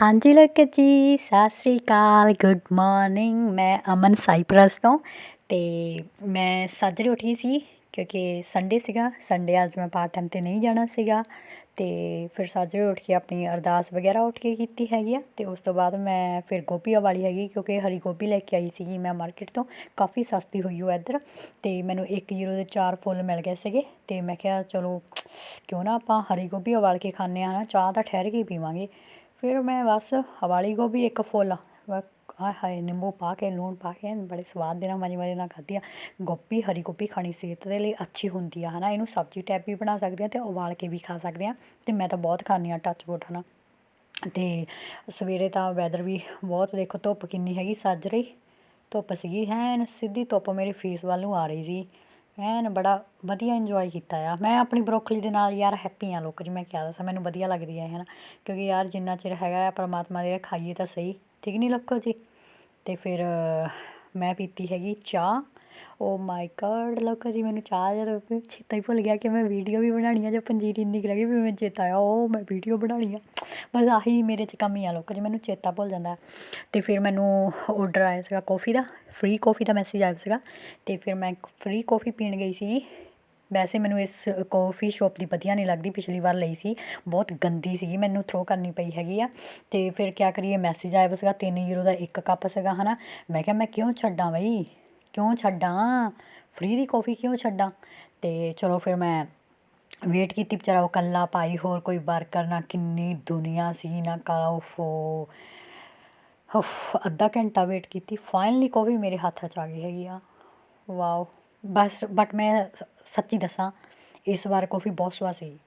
ਹਾਂਜੀ ਲੋਕ ਜੀ, ਸਤਿ ਸ਼੍ਰੀ ਅਕਾਲ ਗੁੱਡ ਮਾਰਨਿੰਗ ਮੈਂ ਅਮਨ ਸਾਈਪ੍ਰਸ ਤੋਂ ਤੇ ਮੈਂ ਸਾਜਰੇ ਉੱਠੀ ਸੀ ਕਿਉਂਕਿ ਸੰਡੇ ਸੀਗਾ। ਸੰਡੇ ਅੱਜ ਮੈਂ ਪਾਰਟ ਟਾਈਮ 'ਤੇ ਨਹੀਂ ਜਾਣਾ ਸੀਗਾ ਤੇ ਫਿਰ ਸਾਜਰੇ ਉੱਠ ਕੇ ਆਪਣੀ ਅਰਦਾਸ ਵਗੈਰਾ ਉੱਠ ਕੇ ਕੀਤੀ ਹੈਗੀ ਆ ਤੇ ਉਸ ਤੋਂ ਬਾਅਦ ਮੈਂ ਫਿਰ ਗੋਭੀਆਂ ਵਾਲੀ ਹੈਗੀ ਕਿਉਂਕਿ ਹਰੀ ਗੋਭੀ ਲੈ ਕੇ ਆਈ ਸੀਗੀ ਮੈਂ ਮਾਰਕੀਟ ਤੋਂ। ਕਾਫੀ ਸਸਤੀ ਹੋਈ ਉਹ ਇੱਧਰ ਤੇ ਮੈਨੂੰ 1 ਯੂਰੋ ਦੇ 4 ਫੁੱਲ ਮਿਲ ਗਏ ਸੀਗੇ ਤੇ ਮੈਂ ਕਿਹਾ ਚਲੋ ਕਿਉਂ ਨਾ ਆਪਾਂ ਹਰੀ ਗੋਭੀ ਉਬਾਲ ਕੇ ਖਾਂਦੇ ਹਾਂ ਨਾ, ਚਾਹ ਤਾਂ ਠਹਿਰ ਕੇ ਹੀ ਪੀਵਾਂਗੇ। ਫਿਰ ਮੈਂ ਬਸ ਵਾਲੀ ਗੋਭੀ ਇੱਕ ਫੁੱਲ ਬ- ਆਏ ਹਾਏ ਨਿੰਬੂ ਪਾ ਕੇ ਲੂਣ ਪਾ ਕੇ ਬੜੇ ਸਵਾਦ ਦੇ ਨਾਲ ਮਜ਼ੇ ਮਜ਼ੇ ਨਾਲ ਖਾਧੀ ਆ ਗੋਭੀ ਹਰੀ ਗੋਭੀ ਖਾਣੀ ਸਿਹਤ ਦੇ ਲਈ ਅੱਛੀ ਹੁੰਦੀ ਆ ਹਨਾ ਇਹਨੂੰ ਸਬਜ਼ੀ ਟਾਈਪ ਵੀ ਬਣਾ ਸਕਦੇ ਆ ਤੇ ਉਬਾਲ ਕੇ ਵੀ ਖਾ ਸਕਦੇ ਆ ਤੇ ਮੈਂ ਤਾਂ ਬਹੁਤ ਖਾਂਦੀ ਆ ਟੱਚ ਵੁੱਡ ਹਨਾ ਤੇ ਸਵੇਰੇ ਤਾਂ ਵੈਦਰ ਵੀ ਬਹੁਤ ਦੇਖੋ ਧੁੱਪ ਕਿੰਨੀ ਹੈਗੀ ਸੱਜ ਰਹੀ ਧੁੱਪ ਸੀਗੀ ਐਨ ਸਿੱਧੀ ਧੁੱਪ ਮੇਰੇ ਫੇਸ ਵੱਲ ਨੂੰ ਆ ਰਹੀ ਸੀ। ਐਨ ਬੜਾ ਵਧੀਆ ਇੰਜੋਏ ਕੀਤਾ ਆ। ਮੈਂ ਆਪਣੀ ਬਰੋਕਲੀ ਦੇ ਨਾਲ ਯਾਰ ਹੈਪੀ ਹਾਂ ਲੋਕ ਜੀ ਮੈਂ ਕਿਹਾ ਦੱਸਾਂ ਮੈਨੂੰ ਵਧੀਆ ਲੱਗਦੀ ਹੈ ਹੈ ਨਾ ਕਿਉਂਕਿ ਯਾਰ ਜਿੰਨਾ ਚਿਰ ਹੈਗਾ ਆ ਪਰਮਾਤਮਾ ਦੇ ਖਾਈਏ ਤਾਂ ਸਹੀ, ਠੀਕ ਨਹੀਂ ਲੋਕੋ ਜੀ? ਅਤੇ ਫਿਰ ਮੈਂ ਪੀਤੀ ਹੈਗੀ ਚਾਹ। ਓ ਮਾਈ ਗॉड ਲੋਕੋ ਜੀ ਮੈਨੂੰ ਚਾਹ ਜਦ ਚੇਤਾ ਹੀ ਭੁੱਲ ਗਿਆ ਕਿ ਮੈਂ ਵੀਡੀਓ ਵੀ ਬਣਾਉਣੀ ਆ ਜਾਂ ਪੰਜੀਰੀ ਇੰਨੀ ਕੁ ਰਹਿ ਗਈ ਵੀ ਮੈਨੂੰ ਚੇਤਾ ਆਇਆ। ਉਹ ਮੈਂ ਵੀਡੀਓ ਬਣਾਉਣੀ ਆ ਬਸ ਆਹੀ ਮੇਰੇ 'ਚ ਕਮੀ ਆ ਲੋਕੋ ਜੀ ਮੈਨੂੰ ਚੇਤਾ ਭੁੱਲ ਜਾਂਦਾ। ਅਤੇ ਫਿਰ ਮੈਨੂੰ ਔਡਰ ਆਇਆ ਸੀਗਾ ਕੌਫੀ ਦਾ ਫ੍ਰੀ ਕੌਫੀ ਦਾ ਮੈਸੇਜ ਆਇਆ ਸੀਗਾ। ਅਤੇ ਫਿਰ ਮੈਂ ਫ੍ਰੀ ਕੌਫੀ ਪੀਣ ਗਈ ਸੀ। ਵੈਸੇ ਮੈਨੂੰ ਇਸ ਕੌਫੀ ਸ਼ੋਪ ਦੀ ਵਧੀਆ ਨਹੀਂ ਲੱਗਦੀ, ਪਿਛਲੀ ਵਾਰ ਲਈ ਸੀ। ਬਹੁਤ ਗੰਦੀ ਸੀਗੀ, ਮੈਨੂੰ ਥਰੋ ਕਰਨੀ ਪਈ ਹੈਗੀ ਆ। ਅਤੇ ਫਿਰ ਕਿਆ ਕਰੀਏ ਮੈਸੇਜ ਆਇਆ ਸੀਗਾ, ਤਿੰਨ ਯੂਰੋ ਦਾ ਇੱਕ ਕੱਪ ਸੀਗਾ ਹੈ ਨਾ ਮੈਂ ਕਿਹਾ, ਮੈਂ ਕਿਉਂ ਛੱਡਾਂ ਬਈ? ਕਿਉਂ ਛੱਡਾਂ? ਫ੍ਰੀ ਦੀ ਕੌਫੀ ਕਿਉਂ ਛੱਡਾਂ? ਅਤੇ ਚਲੋ ਫਿਰ ਮੈਂ ਵੇਟ ਕੀਤੀ, ਵਿਚਾਰਾ ਉਹ ਕੱਲਾ ਭਾਈ, ਹੋਰ ਕੋਈ ਵਰਕਰ ਨਾ, ਕਿੰਨੀ ਦੁਨੀਆ ਸੀ, ਨਾ ਕਾਫੋ ਉਫ, ਅੱਧਾ ਘੰਟਾ ਵੇਟ ਕੀਤੀ ਫਾਈਨਲੀ ਕੌਫੀ ਮੇਰੇ ਹੱਥ 'ਚ ਆ ਗਈ ਹੈਗੀ ਆ। ਵਾਓ ਬਸ ਬਟ ਮੈਂ ਸ- ਸੱਚੀ ਦੱਸਾਂ, ਇਸ ਵਾਰ ਕੌਫੀ ਬਹੁਤ ਸਵਾਦ ਸੀ,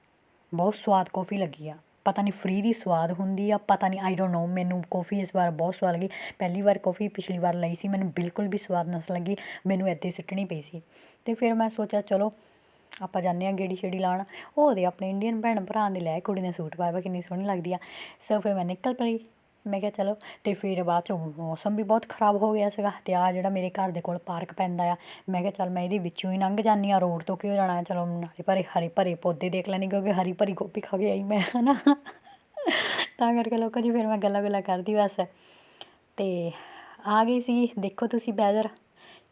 ਬਹੁਤ ਸਵਾਦ ਕੌਫੀ ਲੱਗੀ ਆ। ਪਤਾ ਨਹੀਂ ਫਰੀ ਦੀ ਸਵਾਦ ਹੁੰਦੀ ਆ, ਪਤਾ ਨਹੀਂ ਆਈ ਡੋਂਟ ਨੋ ਮੈਨੂੰ ਕੌਫੀ ਇਸ ਵਾਰ ਬਹੁਤ ਸਵਾਦ ਲੱਗੀ। ਪਹਿਲੀ ਵਾਰ ਕੌਫੀ ਪਿਛਲੀ ਵਾਰ ਲਈ ਸੀ, ਮੈਨੂੰ ਬਿਲਕੁਲ ਵੀ ਸਵਾਦ ਨਾ ਲੱਗੀ, ਮੈਨੂੰ ਇੱਦਾਂ ਹੀ ਸੁੱਟਣੀ ਪਈ ਸੀ। ਅਤੇ ਫਿਰ ਮੈਂ ਸੋਚਿਆ, ਚਲੋ, ਆਪਾਂ ਜਾਂਦੇ ਹਾਂ ਗੇੜੀ ਛੇੜੀ ਲਾਉਣ। ਉਹਦੇ ਆਪਣੇ ਇੰਡੀਅਨ ਭੈਣ ਭਰਾ ਦੇ ਲੈ ਕੁੜੀ ਨੇ ਸੂਟ ਪਾਇਆ ਵਾ, ਕਿੰਨੀ ਸੋਹਣੀ ਲੱਗਦੀ ਆ। ਸੋ ਫਿਰ ਮੈਂ ਨਿਕਲ ਪਈ। ਮੈਂ ਕਿਹਾ ਚਲੋ ਅਤੇ ਫਿਰ ਬਾਅਦ ਚੋਂ ਮੌਸਮ ਵੀ ਬਹੁਤ ਖਰਾਬ ਹੋ ਗਿਆ ਸੀਗਾ ਅਤੇ ਆਹ ਜਿਹੜਾ ਮੇਰੇ ਘਰ ਦੇ ਕੋਲ ਪਾਰਕ ਪੈਂਦਾ ਆ, ਮੈਂ ਕਿਹਾ ਚੱਲ ਮੈਂ ਇਹਦੇ ਵਿੱਚੋਂ ਹੀ ਲੰਘ ਜਾਂਦੀ ਹਾਂ, ਰੋਡ ਤੋਂ ਕਿਉਂ ਜਾਣਾ, ਚਲੋ ਨਾਲੇ ਭਰੇ ਹਰੇ ਭਰੇ ਪੌਦੇ ਦੇਖ ਲੈਂਦੀ ਕਿਉਂਕਿ ਹਰੀ ਭਰੀ ਗੋਭੀ ਖਾ ਕੇ ਆਈ ਮੈਂ ਨਾ ਤਾਂ ਕਰਕੇ ਲੋਕਾਂ ਜੀ ਫਿਰ ਮੈਂ ਗੱਲਾਂ ਗੁੱਲਾਂ ਕਰਦੀ ਬਸ। ਅਤੇ ਆ ਗਈ ਸੀ, ਦੇਖੋ ਤੁਸੀਂ ਵੈਦਰ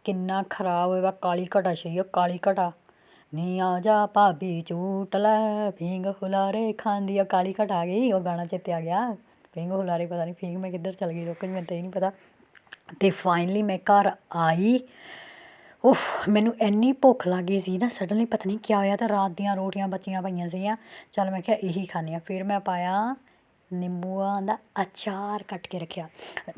ਕਿੰਨਾ ਖਰਾਬ ਹੋਇਆ ਕਾਲੀ ਘਟਾ ਛਈ ਕਾਲੀ ਘਟਾ। ਨੀ ਆ ਜਾ ਭਾਬੀ ਝੂਟ ਲੈ, ਫੀਂਗ ਹੁਲਾਰੇ ਖਾਂਦੀ ਆ, ਕਾਲੀ ਘਟਾ ਗਈ, ਉਹ ਗਾਣਾ ਚੇਤੇ ਆ ਗਿਆ। ਫੀਂਗ ਹੁਲਾਰੇ ਪਤਾ ਨਹੀਂ ਫੀਂਗ ਮੈਂ ਕਿੱਧਰ ਚਲ ਗਈ ਲੋਕਾਂ ਮੈਨੂੰ ਤਾਂ ਇਹ ਨਹੀਂ ਪਤਾ। ਤੇ ਫਾਈਨਲੀ ਮੈਂ ਘਰ ਆਈ। ਉਫ, ਮੈਨੂੰ ਇੰਨੀ ਭੁੱਖ ਲੱਗ ਗਈ ਸੀ ਨਾ ਸਡਨਲੀ ਪਤਾ ਨਹੀਂ ਕੀ ਹੋਇਆ, ਤਾਂ ਰਾਤ ਦੀਆਂ ਰੋਟੀਆਂ ਬਚੀਆਂ ਪਈਆਂ ਸੀਗੀਆਂ। ਚੱਲ ਮੈਂ ਕਿਹਾ ਇਹੀ ਖਾਂਦੇ ਹਾਂ। ਫਿਰ ਮੈਂ ਪਾਇਆ ਨਿੰਬੂਆਂ ਦਾ ਅਚਾਰ ਕੱਟ ਕੇ ਰੱਖਿਆ।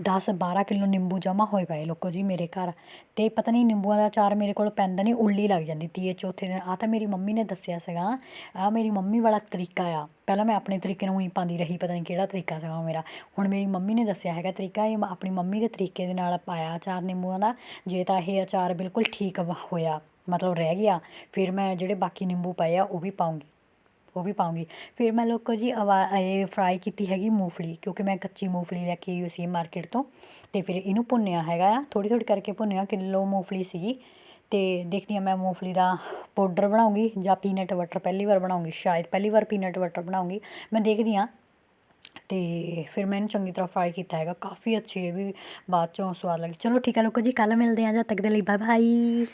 10 12 ਕਿਲੋ ਨਿੰਬੂ ਜਮ੍ਹਾਂ ਹੋਏ ਪਏ ਲੋਕੋ ਜੀ ਮੇਰੇ ਘਰ। ਅਤੇ ਪਤਾ ਨਹੀਂ ਨਿੰਬੂਆਂ ਦਾ ਅਚਾਰ ਮੇਰੇ ਕੋਲ ਪੈਂਦਾ ਨਹੀਂ ਉੱਲੀ ਲੱਗ ਜਾਂਦੀ ਤੀਏ ਚੌਥੇ ਦਿਨ। ਆਹ ਤਾਂ ਮੇਰੀ ਮੰਮੀ ਨੇ ਦੱਸਿਆ ਸੀਗਾ। ਆਹ ਮੇਰੀ ਮੰਮੀ ਵਾਲਾ ਤਰੀਕਾ ਆ। ਪਹਿਲਾਂ ਮੈਂ ਆਪਣੇ ਤਰੀਕੇ ਨੂੰ ਹੀ ਪਾਉਂਦੀ ਰਹੀ, ਪਤਾ ਨਹੀਂ ਕਿਹੜਾ ਤਰੀਕਾ ਸੀਗਾ ਉਹ ਮੇਰਾ। ਹੁਣ ਮੇਰੀ ਮੰਮੀ ਨੇ ਦੱਸਿਆ ਹੈਗਾ ਤਰੀਕਾ, ਇਹ ਮੈਂ, ਆਪਣੀ ਮੰਮੀ ਦੇ ਤਰੀਕੇ ਦੇ ਨਾਲ ਪਾਇਆ ਅਚਾਰ ਨਿੰਬੂਆਂ ਦਾ। ਜੇ ਤਾਂ ਇਹ ਅਚਾਰ ਬਿਲਕੁਲ ਠੀਕ ਹੋਇਆ, ਮਤਲਬ ਰਹਿ ਗਿਆ, ਫਿਰ ਮੈਂ ਜਿਹੜੇ ਬਾਕੀ ਨਿੰਬੂ ਪਏ ਆ ਉਹ ਵੀ ਪਾਉਂਗੀ। ਉਹ ਵੀ ਪਾਉਂਗੀ। ਫਿਰ ਮੈਂ ਲੋਕੋ ਜੀ ਅਵਾ, ਇਹ ਫਰਾਈ ਕੀਤੀ ਹੈਗੀ ਮੂੰਗਫਲੀ, ਕਿਉਂਕਿ ਮੈਂ ਕੱਚੀ ਮੂੰਗਫਲੀ ਲੈ ਕੇ ਆਈ ਹੋਈ ਸੀ ਮਾਰਕੀਟ ਤੋਂ। ਅਤੇ ਫਿਰ ਇਹਨੂੰ ਭੁੰਨਿਆ ਹੈਗਾ ਆ, ਥੋੜ੍ਹੀ ਥੋੜ੍ਹੀ ਕਰਕੇ ਭੁੰਨਿਆ, ਕਿਲੋ ਮੂੰਗਫਲੀ ਸੀਗੀ। ਅਤੇ ਦੇਖਦੀ ਹਾਂ ਮੈਂ ਮੂੰਗਫਲੀ ਦਾ ਪਾਊਡਰ ਬਣਾਉਂਗੀ ਜਾਂ ਪੀਨਟ ਬਟਰ ਪਹਿਲੀ ਵਾਰ ਬਣਾਉਂਗੀ, ਸ਼ਾਇਦ ਪਹਿਲੀ ਵਾਰ ਪੀਨਟ ਬਟਰ ਬਣਾਉਂਗੀ। ਮੈਂ ਦੇਖਦੀ ਹਾਂ। ਅਤੇ ਫਿਰ ਮੈਂ ਇਹਨੂੰ ਚੰਗੀ ਤਰ੍ਹਾਂ ਫਰਾਈ ਕੀਤਾ ਹੈਗਾ, ਕਾਫੀ ਅੱਛੀ ਇਹ ਵੀ ਬਾਅਦ ਚੋਂ ਸਵਾਦ ਲੱਗੀ। ਚਲੋ ਠੀਕ ਹੈ ਲੋਕੋ ਜੀ, ਕੱਲ੍ਹ ਮਿਲਦੇ ਹਾਂ ਜਦ ਤੱਕ ਦੇ ਲਈ ਬਾਏ ਬਾਏ